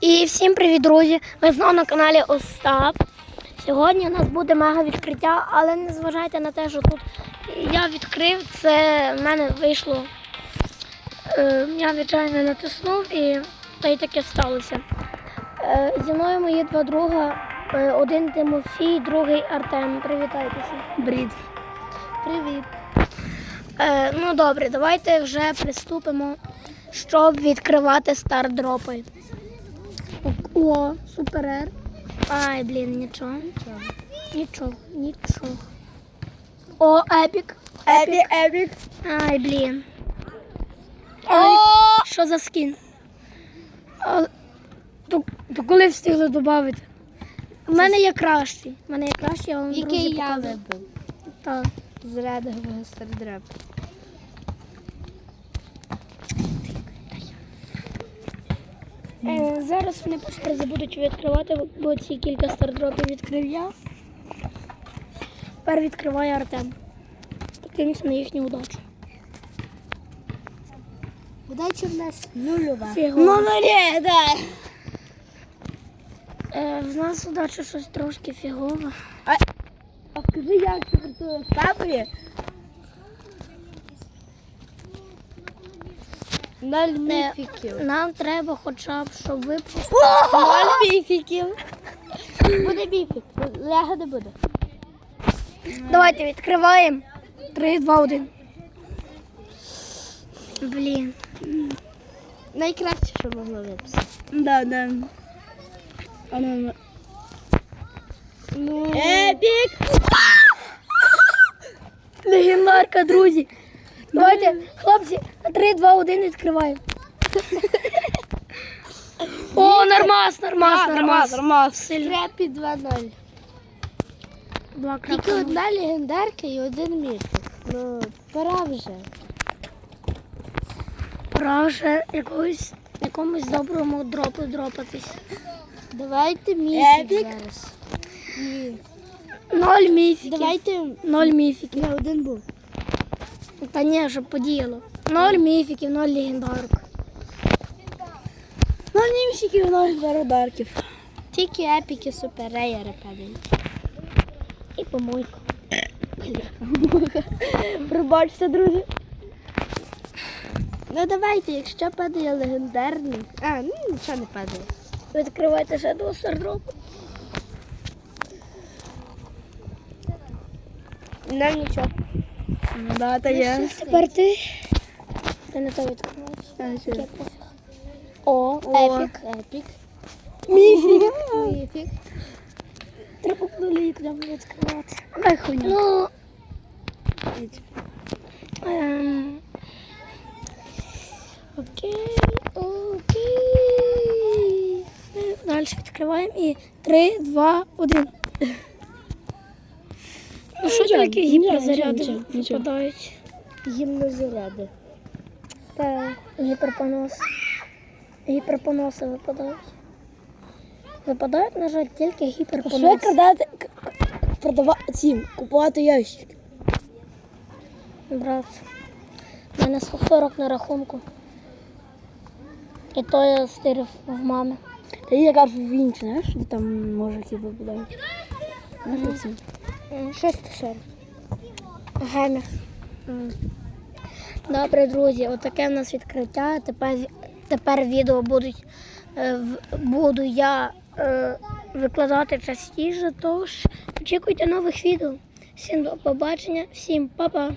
І всім привіт, друзі! Ви знову на каналі Остап. Сьогодні у нас буде мега відкриття, але не зважайте на те, що тут я відкрив, це в мене вийшло. Е, я звичайно натиснув і та й таке сталося. Е, зі мною мої два друга. Е, один Тимофій, другий Артем. Привітайтеся. Брід. Привіт. Ну добре, давайте вже приступимо, щоб відкривати стардропи. О, супер. Ай, блін, нічого. Нічого, нічого. О, епік. Епік. епік. Ай, блін. Ай, що за скін? А, то, то коли встигли додати? У мене є кращий. У мене є кращий, я вам друзі, Який я покажу. вибив. Так. З редового стардреп. Е, зараз вони по черзі будуть відкривати, бо ці кілька стардропів відкрив я. Тепер відкриває Артем. Подивимося на їхню удачу. Удача в нас нульова. Фігово. Да. Е, в нас удача щось трошки фігове. А скажи, як це працює з папою? Ноль міфіків. Нам треба хоча б, щоб ви Ноль міфіків. Буде міфік. Лего не буде. Давайте відкриваємо. 3, 2, 1. Блін. Найкраще, що могло виписати. Да, да. Ну... Епік! Легендарка, друзі. Давайте, хлопці, на 3, 2, 1 відкриваємо. О, нормас, нормас, нормас. нормас. Скрепі 2-0. Два Тільки крапки. одна легендарка і один міфік. Ну, пора вже. Пора вже якогось, якомусь доброму дропу дропатись. Давайте міфік Епік? зараз. Ні. Ноль міфіків. Давайте Ноль міфіків. не один був. Та ні, щоб подіяло. Ноль міфіків, ноль легендарок. Ноль міфіків, ноль зародарків. Тільки епіки суперреєри падають. І помойка. Пробачте, друзі. Ну давайте, якщо падає легендарний. А, ну нічого не падає. Відкривайте ще до стардропу. Нам нічого. Да, та є. Тепер ти. Ти не то відкриваєш. О, епік. Епік. Міфік. Міфік. Треба нулі прямо відкривати. Дай хуйня. Ну. Ем. Окей, окей. Далі відкриваємо і 3, 2, 1. Ну що нічого, гіперзаряди випадають? Гімнозаряди. Та гіперпонос. Гіперпоноси випадають. Випадають, на жаль, тільки гіперпоноси. продати, продавати цим, купувати ящик? Брат, у мене 140 на рахунку. І то я стирив в мами. Та є кажу в інші, знаєш, там мужики випадають. Може цим. 640. Гемір. Добре, друзі, отаке в нас відкриття. Тепер, тепер відео будуть, е, буду я е, викладати частіше, тож очікуйте нових відео. Всім до побачення, всім па-па.